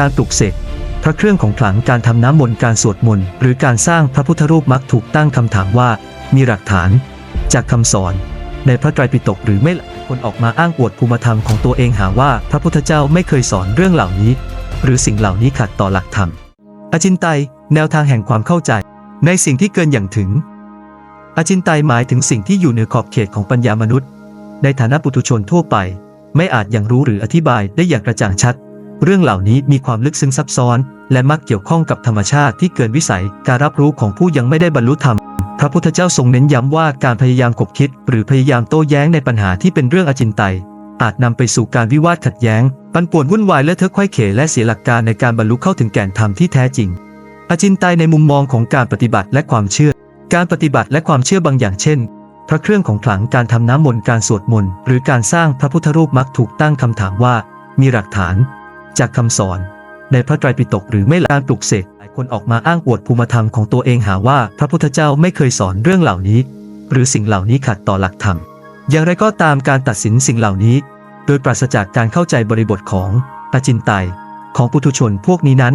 การปลุกเสกพระเครื่องของขลังการทำน้ำมนต์การสวดมนต์หรือการสร้างพระพุทธรูปมักถูกตั้งคำถามว่า มีหลักฐาน จากคำสอน ในพระไตรปิฎกหรือไม่คนออกมาอ้างอวดภูมิธรรมของตัวเองหาว่าพระพุทธเจ้าไม่เคยสอนเรื่องเหล่านี้ หรือสิ่งเหล่านี้ขัดต่อหลักธรรม อจินไตยแนวทางแห่งความเข้าใจ ในสิ่งที่เกินอย่างถึง อจินไตยหมายถึงสิ่งที่อยู่เหนือขอบเขตของปัญญามนุษย์ ในฐานะปุถุชนทั่วไป ไม่อาจยังรู้หรืออธิบายได้อย่างกระจ่างชัด เรื่องเหล่านี้มีความลึกซึ้งซับซ้อน และมักเกี่ยวข้องกับธรรมชาติที่เกินวิสัย การรับรู้ของผู้ยังไม่ได้บรรลุธรรม พระพุทธเจ้าทรงเน้นย้ำว่าการพยายามกบคิด หรือพยายามโต้แย้งในปัญหาที่เป็นเรื่องอจินไตยอาจนำไปสู่การวิวาทขัดแย้ง ปันป่วนวุ่นวายและเทอะไขว้เขและเสียหลักการในการบรรลุเข้าถึงแก่นธรรมที่แท้จริง อจินไตยในมุมมองของการปฏิบัติและความเชื่อ การปฏิบัติและความเชื่อบางอย่างเช่น พระเครื่องของขลังการทำน้ำมนต์การสวดมนต์หรือการสร้างพระพุทธรูปมักถูกตั้งคำถามว่า มีหลักฐาน จากคำสอน ในพระไตรปิฎกหรือไม่การปลุกเสกหลายคนออกมาอ้างอวดภูมิธรรมของตัวเองหาว่าพระพุทธเจ้าไม่เคยสอนเรื่องเหล่านี้ หรือสิ่งเหล่านี้ขัดต่อหลักธรรม อย่างไรก็ตามการตัดสินสิ่งเหล่านี้ โดยปราศจากการเข้าใจบริบทของอจินไตยของปุถุชนพวกนี้นั้น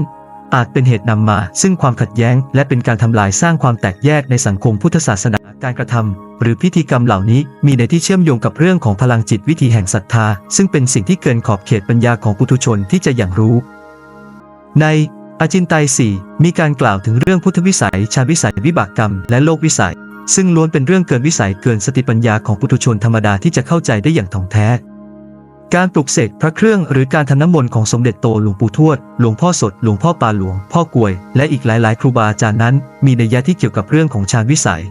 อาจเป็นเหตุนำมา ซึ่งความขัดแย้ง และเป็นการทำลายสร้างความแตกแยกในสังคมพุทธศาสนา การกระทำหรือพิธีกรรมเหล่านี้มีในที่เชื่อมโยงกับเรื่องของพลังจิตวิธีแห่งศรัทธา ซึ่งเป็นสิ่งที่เกินขอบเขตปัญญาของปุถุชนที่จะอย่างรู้ ในอจินไตยสี่มีการกล่าวถึงเรื่องพุทธวิสัย ชาวิสัยวิบากกรรม และโลกวิสัย ซึ่งล้วนเป็นเรื่องเกินวิสัยเกินสติปัญญาของปุถุชนธรรมดาที่จะเข้าใจได้อย่างถ่องแท้ การปลุกเสกพระเครื่องหรือการทำน้ำมนต์ของสมเด็จโตหลวงปู่ทวด หลวงพ่อสด หลวงพ่อปาหลวง พ่อกวย และอีกหลาย ๆ ครูบาอาจารย์นั้น มีนัยยะที่เกี่ยวกับเรื่องของฌานวิสัย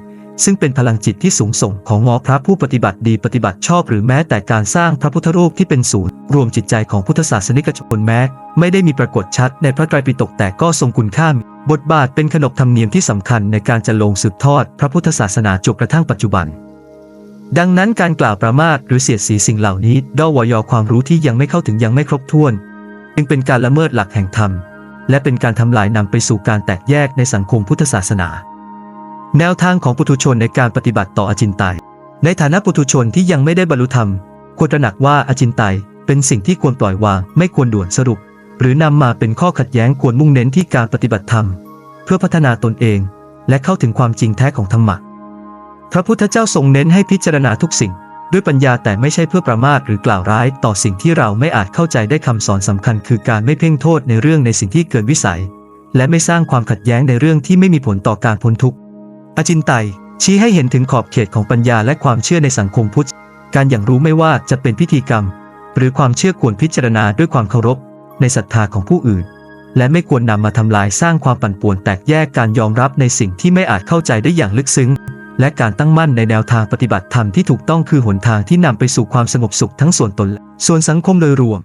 ซึ่งเป็นพลังจิตที่สูงส่งของงอพระผู้ปฏิบัติดีปฏิบัติชอบหรือแม้แต่การสร้างพระพุทธรูปที่เป็นศูนย์ รวมจิตใจของพุทธศาสนิกชนแม้ ไม่ได้มีปรากฏชัดในพระไตรปิฎกแต่ก็ทรงคุณค่าบทบาทเป็นขนบธรรมเนียมที่สำคัญในการจะลงสืบทอดพระพุทธศาสนาจนกระทั่งปัจจุบัน ดังนั้นการกล่าวประมาทหรือเสียดสีสิ่งเหล่านี้ด้อวยอความรู้ที่ยังไม่เข้าถึงยังไม่ครบถ้วน จึงเป็นการละเมิดหลักแห่งธรรม และเป็นการทำลายนำไปสู่การแตกแยกในสังคมพุทธศาสนา แนวทางของปุถุชนในการปฏิบัติต่ออจินไตย ในฐานะปุถุชนที่ยังไม่ได้บรรลุธรรม ควรตระหนักว่าอจินไตยเป็นสิ่งที่ควรปล่อยวางไม่ควรด่วนสรุป หรือนำมาเป็นข้อขัดแย้งควรมุ่งเน้นที่การปฏิบัติธรรม เพื่อพัฒนาตนเอง และเข้าถึงความจริงแท้ของธรรมะพระพุทธเจ้าทรงเน้นให้พิจารณาทุกสิ่ง ด้วยปัญญาแต่ไม่ใช่เพื่อประมาทหรือกล่าวร้ายต่อสิ่งที่เราไม่อาจเข้าใจได้คำสอนสำคัญ คือการไม่เพ่งโทษในเรื่องในสิ่งที่เกินวิสัย และไม่สร้างความขัดแย้งในเรื่องที่ไม่มีผลต่อการพ้นทุกข์ อจินไตยชี้ให้เห็นถึงขอบเขตของปัญญาและความเชื่อในสังคมพุทธ การอย่างรู้ไม่ว่าจะเป็นพิธีกรรม หรือความเชื่อควรพิจารณาด้วยความเคารพ ในศรัทธาของผู้อื่น และไม่ควรนำมาทำลายสร้างความปั่นป่วนแตกแยกการยอมรับในสิ่งที่ไม่อาจเข้าใจได้อย่างลึกซึ้ง และการตั้งมั่นในแนวทางปฏิบัติธรรมที่ถูกต้องคือหนทางที่นำไปสู่ความสงบสุขทั้งส่วนตนและส่วนสังคมโดยรวม